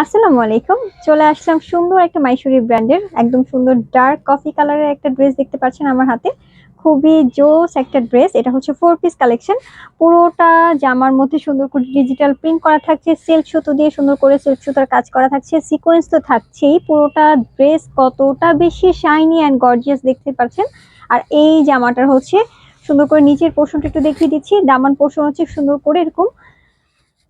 আসসালামু আলাইকুম। চলে আসলাম সুন্দর একটা মাইসুরি ব্র্যান্ডের, একদম সুন্দর ডার্ক কফি কালারের একটা ড্রেস দেখতে পাচ্ছেন আমার হাতে। খুবই জোস একটা ড্রেস এটা হচ্ছে ফোর পিস কালেকশন পুরোটা জামার মধ্যে সুন্দর করে ডিজিটাল প্রিন্ট করা থাকছে সিল্ক সুতো দিয়ে সুন্দর করে সিল্ক সুতার কাজ করা থাকছে সিকোয়েন্স তো থাকছেই। পুরোটা ড্রেস কতটা বেশি শাইনি অ্যান্ড গর্জিয়াস দেখতে পাচ্ছেন? আর এই জামাটার হচ্ছে সুন্দর করে নিচের পোর্শনটা একটু দেখিয়ে দিচ্ছি। দামান পোর্শন হচ্ছে সুন্দর করে এরকম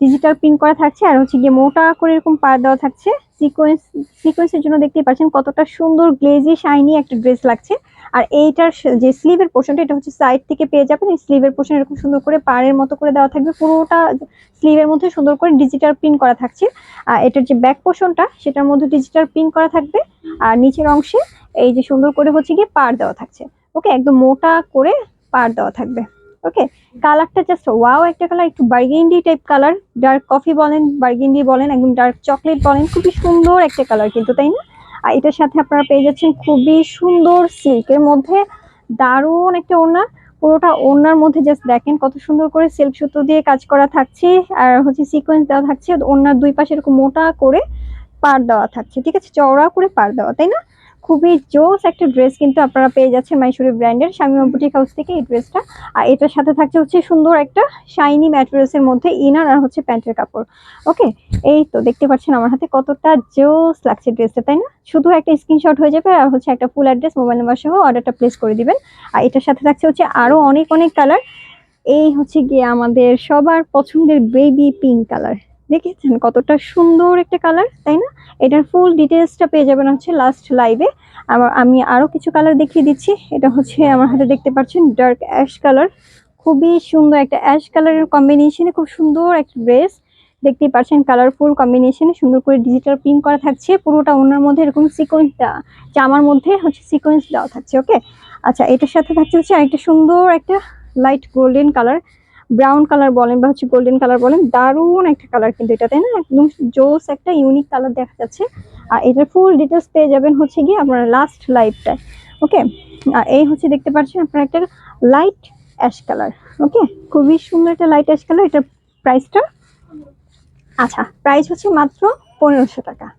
ডিজিটাল প্রিন্ট করা থাকছে, আর হচ্ছে গিয়ে মোটা করে এরকম পার দেওয়া থাকছে। সিকোয়েন্স সিকোয়েন্সের জন্য দেখতেই পাচ্ছেন কতটা সুন্দর গ্লেজি শাইনি একটা ড্রেস লাগছে। আর এইটার যে স্লিভের পোর্শনটা এটা হচ্ছে সাইড থেকে পেয়ে যাবেন। এই স্লিভের পোর্শন এরকম সুন্দর করে পাড়ের মতো করে দেওয়া থাকবে। পুরোটা স্লিভের মধ্যে সুন্দর করে ডিজিটাল প্রিন্ট করা থাকছে। আর এটার যে ব্যাক পোর্শনটা সেটার মধ্যে ডিজিটাল প্রিন্ট করা থাকবে। আর নিচের অংশে এই যে সুন্দর করে হচ্ছে গিয়ে পাড় দেওয়া থাকছে। ওকে একদম মোটা করে পাড় দেওয়া থাকবে। ওকে কালারটা জাস্ট ওয়াও একটা কালার একটু burgundy type colour dark coffee বলেন বার্গেন্ডি বলেন, একদম ডার্ক চকলেট বলেন, খুবই সুন্দর একটা কালার কিন্তু, তাই না? আর এটার সাথে আপনারা পেয়ে যাচ্ছেন খুবই সুন্দর সিল্কের মধ্যে দারুণ একটা ওড়না। পুরোটা ওড়নার মধ্যে জাস্ট দেখেন কত সুন্দর করে সিল্ক সুতো দিয়ে কাজ করা থাকছে, আর হচ্ছে সিকোয়েন্স দেওয়া থাকছে, ওড়নার দুই পাশে এরকম মোটা করে পার দেওয়া থাকছে, ঠিক আছে? চওড়া করে পার দেওয়া, তাই না? খুবই জোস একটা ড্রেস কিন্তু আপনারা পেয়ে যাচ্ছেন মাইশুরি ব্র্যান্ডের স্বামী বুটিক হাউস থেকে এই ড্রেসটা। আর এটার সাথে থাকছে হচ্ছে সুন্দর একটা শাইনি ম্যাটেরিয়ালসের মধ্যে ইনার আর হচ্ছে প্যান্টের কাপড়। ওকে এই তো দেখতে পাচ্ছেন আমার হাতে কতটা জোস লাগছে ড্রেসটা, তাই না? শুধু একটা স্ক্রিনশট হয়ে যাবে আর হচ্ছে একটা ফুল অ্যাড্রেস মোবাইল নাম্বার সহ অর্ডারটা প্লেস করে দিবেন। আর এটার সাথে থাকছে হচ্ছে আরও অনেক অনেক কালার এই হচ্ছে গিয়ে আমাদের সবার পছন্দের বেবি পিঙ্ক কালার দেখেছেন কতটা সুন্দর একটা কালার তাই না? এটার ফুল ডিটেলসটা পেয়ে যাবেন হচ্ছে লাস্ট লাইভে আমার, আমি আরও কিছু কালার দেখিয়ে দিচ্ছি। এটা হচ্ছে আমার হাতে দেখতে পাচ্ছেন ডার্ক অ্যাশ কালার খুবই সুন্দর একটা অ্যাশ কালারের কম্বিনেশনে খুব সুন্দর একটা ড্রেস দেখতেই পাচ্ছেন কালারফুল কম্বিনেশনে সুন্দর করে ডিজিটাল প্রিন্ট করা থাকছে। পুরোটা ওনার মধ্যে এরকম সিকোয়েন্স জামার মধ্যে হচ্ছে সিকোয়েন্স দেওয়া থাকছে ওকে আচ্ছা এটার সাথে থাকছে হচ্ছে আরেকটা সুন্দর একটা light golden colour brown colour বলেন বা হচ্ছে গোল্ডেন কালার বলেন, দারুণ একটা কালার কিন্তু এটা, তাই না? একদম জোস একটা ইউনিক কালার দেখা যাচ্ছে। আর এটার ফুল ডিটেলস পেয়ে যাবেন হচ্ছে গিয়ে আপনার লাস্ট লাইফটায় ওকে আর এই হচ্ছে দেখতে পাচ্ছেন আপনার একটা লাইট অ্যাশ কালার ওকে খুবই সুন্দর একটা লাইট অ্যাশ কালার এটার প্রাইসটা আচ্ছা প্রাইস হচ্ছে মাত্র পনেরোশো টাকা।